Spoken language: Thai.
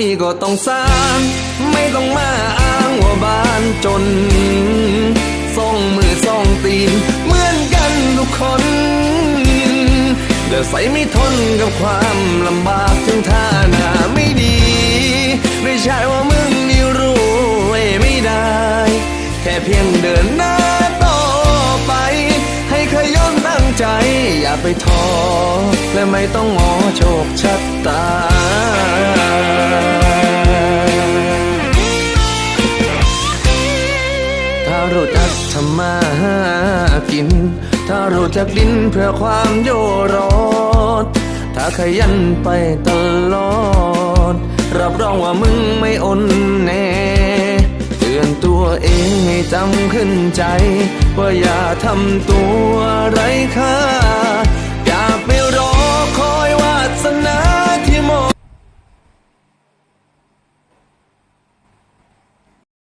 มีก็ต้องสร้าง ไม่ต้องมาอ้างว่าบ้านจนส่องมือส่องตีน เหมือนกันทุกคนเดี๋ยวใส่ไม่ทนกับความลำบากถึงท่าหน้าไม่ดี ไม่ใช่ว่ามึงนี่รู้ไว้ไม่ได้ แค่เพียงเดินหน้าต่อไป ให้เขยันตั้งใจ อย่าไปท้อและไม่ต้องงอโชคชะตา รู้จักทำมาหากิน ถ้ารู้จักดินเพื่อความโยรอดถ้าขยันไปตลอด รับรองว่ามึงไม่อนแน่เตือนตัวเองให้จำขึ้นใจ ว่าอย่าทำตัวไร้ค่า